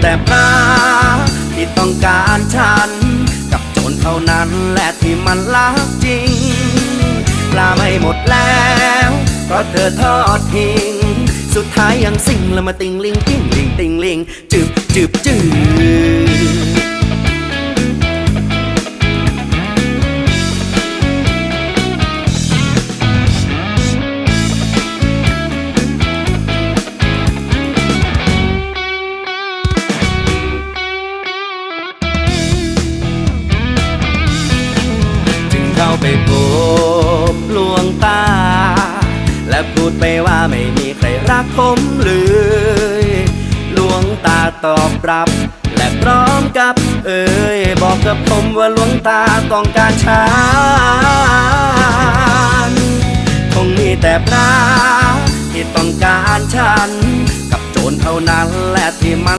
แต่พระที่ต้องการฉัน กับโจรเท่านั้นแหละที่มันรักจริงปลาไม่หมดแล้ว เพราะเธอทอดทิ้ง สุดท้ายยังสิ่งละมาติงลิงติ้งลิงติงลิงจืบจืบจืบ ผมเลย หลวงตาตอบรับ และพร้อมกับเอ่ยบอกกับผมว่าหลวงตาต้องการฉันคงมีแต่พระที่ต้องการฉัน กับโจรเท่านั้นแหละที่มัน